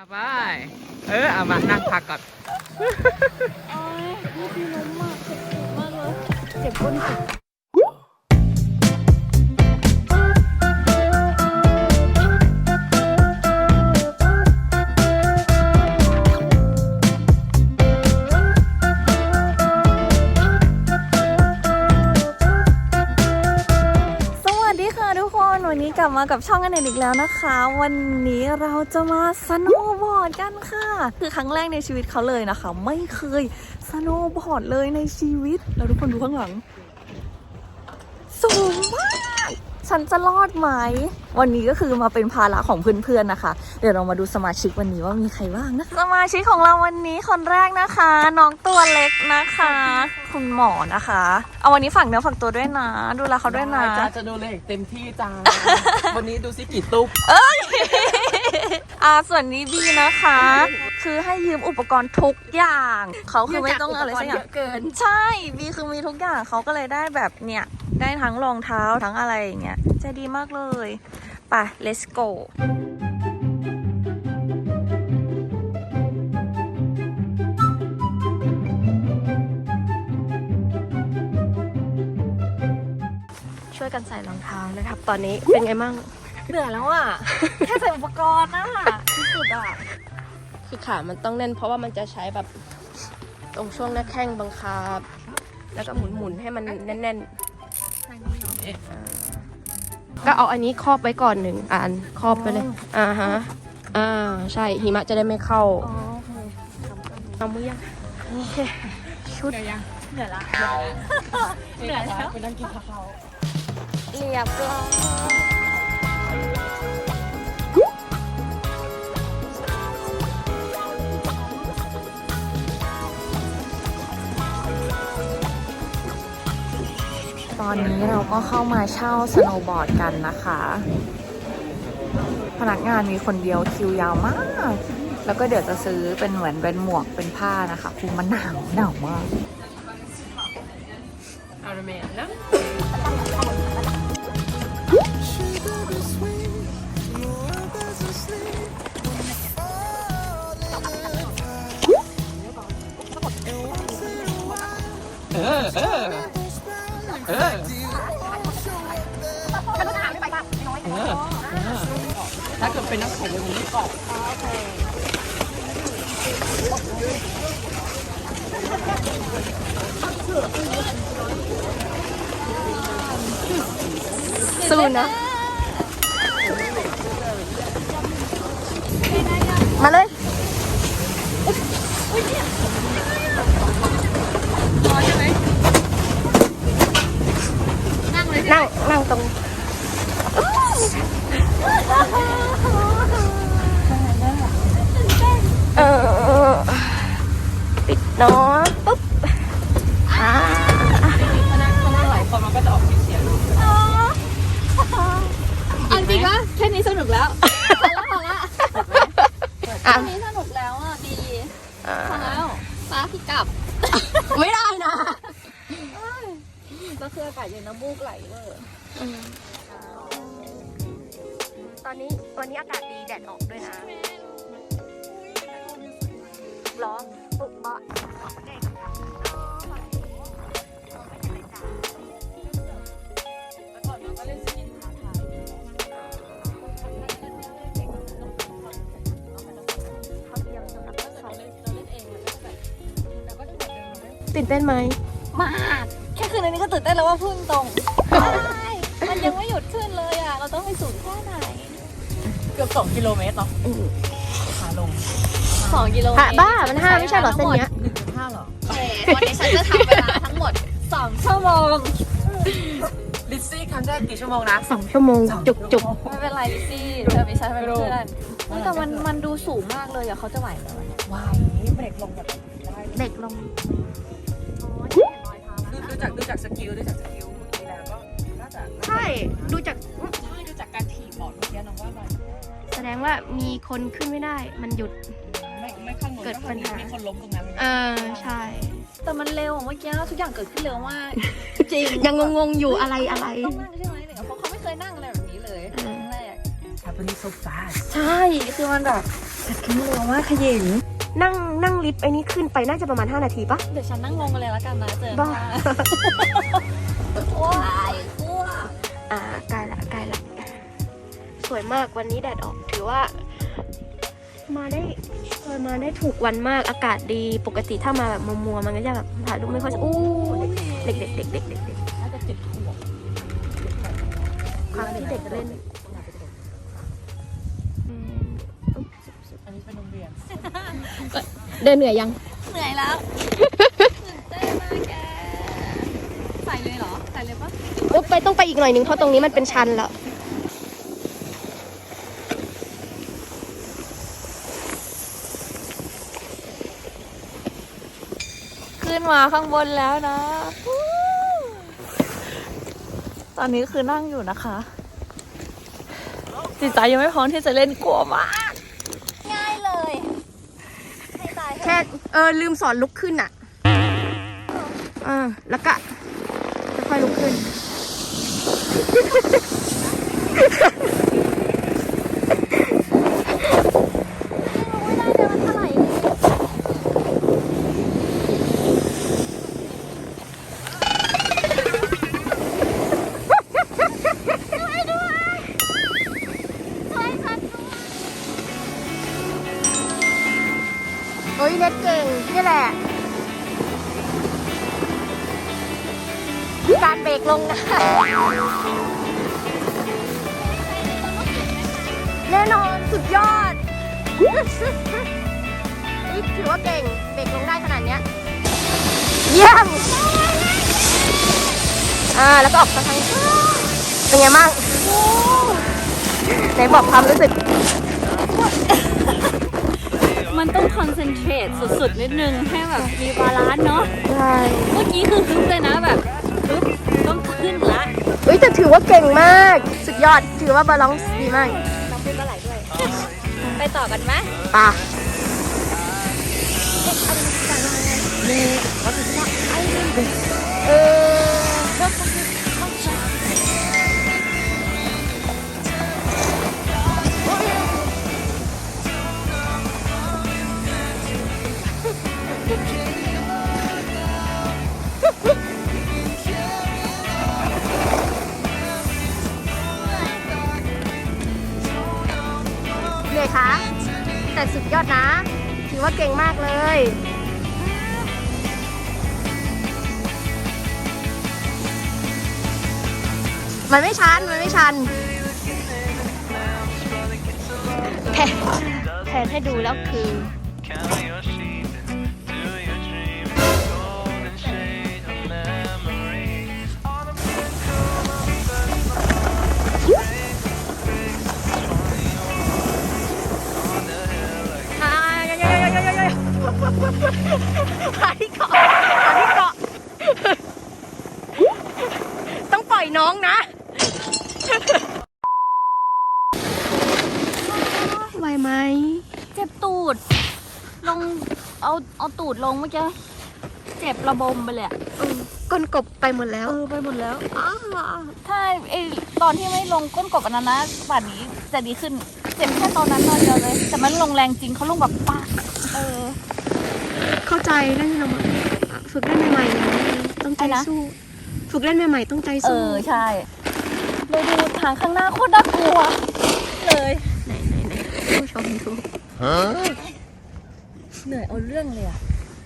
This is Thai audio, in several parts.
อาไป เออ เอามานั่งพักก่อน โอ้ยดีนมมากเจ็บปวดมากเลยเจ็บก้นจุด กลับมากับช่องกันอีกแล้วนะคะ วันนี้เราจะมาสโนว์บอร์ดกันค่ะ คือครั้งแรกในชีวิตเขาเลยนะคะ ไม่เคยสโนว์บอร์ดเลยในชีวิต แล้วทุกคนดูข้างหลังสูงมาก ฉันจะรอดไหม วันนี้ก็คือมาเป็นภาระของเพื่อนๆนะคะ เดี๋ยวเรามาดูสมาชิกวันนี้ว่ามีใครบ้างนะคะ สมาชิกของเราวันนี้คนแรกนะคะ น้องตัวเล็กนะคะ คุณหมอนะคะ เอาวันนี้ฝากเนื้อฝากตัวด้วยนะ ดูแลเขาด้วยนะ จ้าจะดูเลยเต็มที่จ้า วันนี้ดูซิกี่ตุ๊บอ่าส่วนนี้บีนะคะ คือให้ยืมอุปกรณ์ทุกอย่างเขาคือไม่ต้องอะไรสักอย่างเกิน ใช่บีคือมีทุกอย่างเขาก็เลยได้แบบเนี่ย ได้ทั้งรองเท้าทั้งอะไรอย่างเงี้ยใจดีมากเลยไป let's go ช่วยกันใส่รองเท้านะครับ ตอนนี้เป็นไงมั่งเหนื่อยแล้วอะ แค่ใส่อุปกรณ์นะที่สุดอะ คือขามันต้องแน่น เพราะว่ามันจะใช้แบบตรงช่วงหน้าแข้งบังคับ แล้วก็หมุนหมุนๆให้มันแน่นๆก็เอาอันนี้ครอบไว้ก่อนหนึ่งอันครอบไปเลยอ่าฮะอ่าใช่หิมะจะได้ไม่เข้าอ๋อโอเคเอามือยังโอเคชุดเหนื่อยละเหนื่อยแล้วไปนั่งกินข้าวเรียบร้อย ตอนนี้เราก็เข้ามาเช่าสโนว์บอร์ดกันนะคะ พนักงานมีคนเดียวคิวยาวมาก แล้วก็เดี๋ยวจะซื้อเป็นเหมือนเป็นหมวกเป็นผ้านะคะคือมันหนาวหนาวมากเอาละเมนนะเออเออ เออเออ ถ้าเกิดเป็นน้ำแข็งเลยผมไม่เกาะสู้นะ มาเลย นั่ง นั่งตรง เออ ปิดเนาะปุ๊บอ่า ถ้านั่งถ้านั่งหลายคนมันก็จะออกเสียง อันจริงว่าแค่นี้สนุ กแล้วพอละพอละอะแค่นี้สนุกแล้วอะดีอ่าพอแล้วฟ้าพี่กลับไม่ได้นะก็คืออากาศเย็นน้ำมูกไหลเลยตอนนี้วันนี้อากาศดีแดดออกด้วยนะร้อนปุกบะ ตื่นเต้นไหมมากแค่คืนนี้ก็ตื่นเต้นแล้วว่าพึ่งตรงใช่มันยังไม่หยุดขึ้นเลยอะ เราต้องไปสูงแค่ไหน เกือบสองกิโลเมตรเนาะขาลงสองกิโลเมฮะตรบ้ามันห้าไม่ใช่เหรอเส้นเนี้ยหนึ่งจุดห้าเหรอเอ๋วันนี้ฉันจะทำเวลาทั้งหมดสองชั่วโมงลิซซี่ครั้งแรกกี่ชั่วโมงนะสองชั่วโมงจุกจุกไม่เป็นไรลิซซี่เธอมีฉันเป็นเพื่อนเฮ้ยแต่มันมันดูสูงมากเลยอะเขาจะไหวไหมวะเนี่ยวายเบรกลงแบบได้เด็กลง ดูดูจากดูจากสกิลดูจากสกิลเมื่อกี้แล้วก็น่าจะใช่ ดูจากใช่ดูจากการถีบบอร์ดเมื่อกี้น้องว่ามันแสดงว่ามีคนขึ้นไม่ได้ มันหยุด ไม่ไม่ข้างบนเกิดปัญหา มีคนล้มตรงนั้นเออ ใช่ แต่มันเร็วอะเมื่อกี้ทุกอย่างเกิดขึ้นเร็วมาก จริงยังงงๆอยู่อะไรอะไรต้องนั่งใช่ไหมเนี่ยเพราะเขาไม่เคยนั่งอะไรแบบนี้เลยเออครั้งแรก happening so fast ใช่ คือมันแบบขึ้นเร็วมากขยิง นั่งนั่งลิฟต์ไอ้นี้ขึ้นไปน่าจะประมาณ 5 นาทีปะเดี๋ยวฉันนั่งลงกันเลยแล้วกันนะเจอบ้าว้ายกลัวอ่าใกล้ละใกล้ละสวยมากวันนี้แดดออกถือว่า มาได้เออมาได้ถูกวันมากอากาศดีปกติถ้ามาแบบมัวๆมันก็จะแบบถ่ายรูปไม่ค่อยสวยอู้เด็กเด็กเด็กเด็กเด็กเด็กน่าจะเจ็บขวบความที่เด็กเล่นอันนี้ เดินเหนื่อยยัง เหนื่อยแล้วตื่นเต้นมากแกใส่เลยเหรอใส่เลยปะอุ๊บไปต้องไปอีกหน่อยนึงเพราะตรงนี้มันเป็นชันแล้วขึ้นมาข้างบนแล้วนะ ตอนนี้คือนั่งอยู่นะคะ จิตใจยังไม่พร้อมที่จะเล่นกลัวมาก ง่ายเลยให้ตาย แค่เออลืมสอนลุกขึ้นอะเออแล้วก็ค่อยลุกขึ้น แหละการเบรกลงนะแน่นอนสุดยอดนี่ถือว่าเก่งเบรกลงได้ขนาดเนี้ยเยี่ยมอ่าแล้วก็ออกมาทางเป็นไงบ้างไหนบอกความรู้สึก มันต้องคอนเซนเทรตสุดๆ นิดนึง ให้แบบมีบาลานซ์เนาะใช่เมื่อกี้คือฮึบเลยนะแบบฮึบต้องขึ้นละเฮ้ยแต่ถือว่าเก่งมาก สุดยอดถือว่าบาลานซ์ดีมากน้องเป็นปลาไหลด้วย ไปต่อกันไหมป่ะเออ เหนื่อยคะแต่สุดยอดนะ ถือว่าเก่งมากเลยมันไม่ชัน มันไม่ชันแทนแทนให้ดูแล้วคือาที่เกาะหาที่เกาะ ต้องปล่อยน้องนะ ไหวไหม เจ็บตูด ลง เอาเอาตูดลงเมื่อกี้ เจ็บระบมไปเลยอะเออก้นกบไปหมดแล้ว เออไปหมดแล้วถ้าไอตอนที่ไม่ลงก้นกบอันนั้นนะป่านนี้จะดีขึ้น เจ็บแค่ตอนนั้นตอนเดียวเลย แต่มันลงแรงจริงเขาลงแบบปะเออ เข้าใจเล่นเราฝึกเล่นใหม่ๆนะต้องใจอะไรนะสู้ ฝึกเล่นใหม่ๆต้องใจเอสู้ อใช่เลยดูทางข้างหน้าโคตรน่ากลัว เลยไหนไหนไหนผู้ชมดูเหนื่อยเอาเรื่องเลยอะ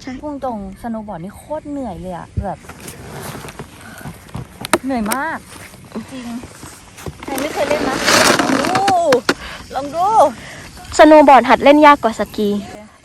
ใช่ พุ่งตรงสโนว์บอร์ดนี่โคตรเหนื่อยเลยอะแบบ เหนื่อยมาก จริงใครไม่เคยเล่นนะลองดูลองดู สโนว์บอร์ดหัดเล่นยากกว่าสกี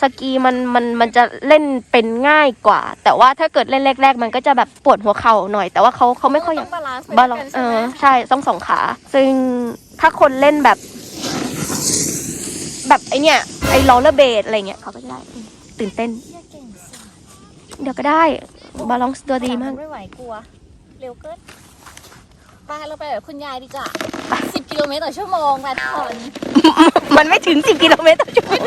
สกีมันมันมันจะเล่นเป็นง่ายกว่า แต่ว่าถ้าเกิดเล่นแรก ๆ มันก็จะแบบปวดหัวเข่าหน่อย แต่ว่าเขาเขาไม่ค่อยอยากบาลานซ์บาลานซ์เออใช่ต้องสองขา ซึ่งถ้าคนเล่นแบบ แบบไอเนี้ยไอลอเลอร์เบดอะไรเงี้ยเขาก็จะได้อืมตื่นเต้น เดี๋ยวก็ได้บาลานซ์ตัวดีมากไม่ไหวกลัว เร็วเกินไปเราไปแบบคุณยายดีกว่า สิบกิโลเมตรต่อชั่วโมงแบบผ่อนมันไม่ถึง 10 กิโลเมตรต่อชั่วโมง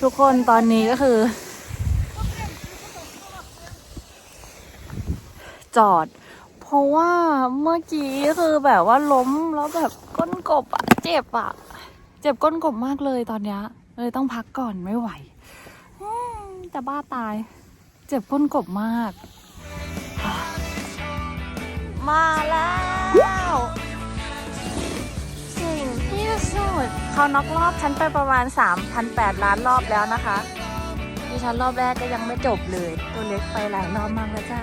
ทุกคนตอนนี้ก็คือ จอด เพราะว่าเมื่อกี้คือแบบว่าล้มแล้วแบบก้นกบอะเจ็บอะเจ็บก้นกบมากเลยตอนเนี้ยเลยต้องพักก่อนไม่ไหวจะบ้าตาย เจ็บก้นกบมาก มาแล้ว สิ่งที่สุดเขาน็อกรอบฉันไปประมาณ 3,800 ล้านรอบแล้วนะคะดิฉันรอบแรกก็ยังไม่จบเลย ตัวเล็กไปหลายรอบมากแล้วจ้า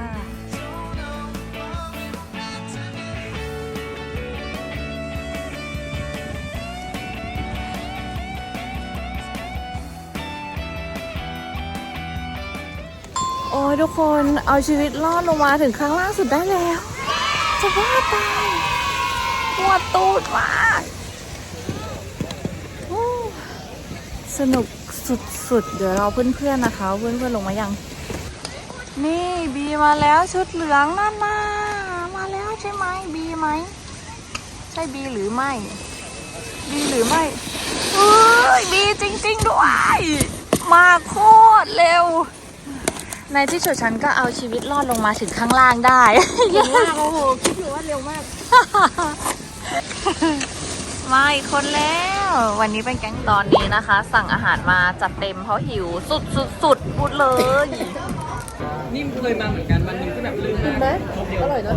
โอ้ยทุกคนเอาชีวิตรอดลงมาถึงข้งล่างสุดได้แล้ว จะบ้าตายปวดตูดมากอู้สนุกสุดๆ เดี๋ยวเราเพื่อนๆนะคะ เพื่อนๆลงมายัง นี่บีมาแล้วชุดเหลืองนั่นน่ะมาแล้วใช่ไหมบีไหม ใช่บีหรือไม่ บีหรือไม่เฮ้ยบีจริง ๆ ด้วย มาโคตรเร็ว ในที่สุดฉันก็เอาชีวิตรอดลงมาถึงข้างล่างได้เก่งมากโอ้โหคิดอยู่ว่าเร็วมากมาอีกคนแล้ว วันนี้เป็นแก๊งตอนนี้นะคะ สั่งอาหารมาจัดเต็มเพราะหิวสุดสุดสุดพูดเลยนิ่มเคยมาเหมือนกันวันหนึงที่แบบลื่นมากไหมอร่อยเนอะ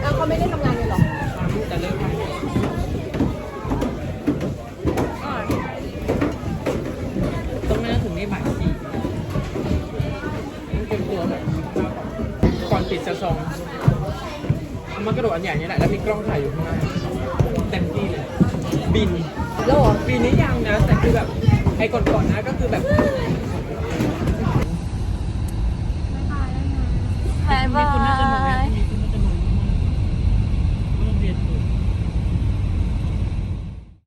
แล้วเขาไม่ได้ทำงานเลยหรอ ก่อนปิดจะซองเอามากระโดดอันใหญ่นี่แหละแล้วมีกล้องถ่ายอยู่ข้างหน้าเต็มที่เลยบินแล้วเหรอปีนี้ยังนะ แต่คือแบบไอ้ก่อนๆนะก็คือแบบบายบาย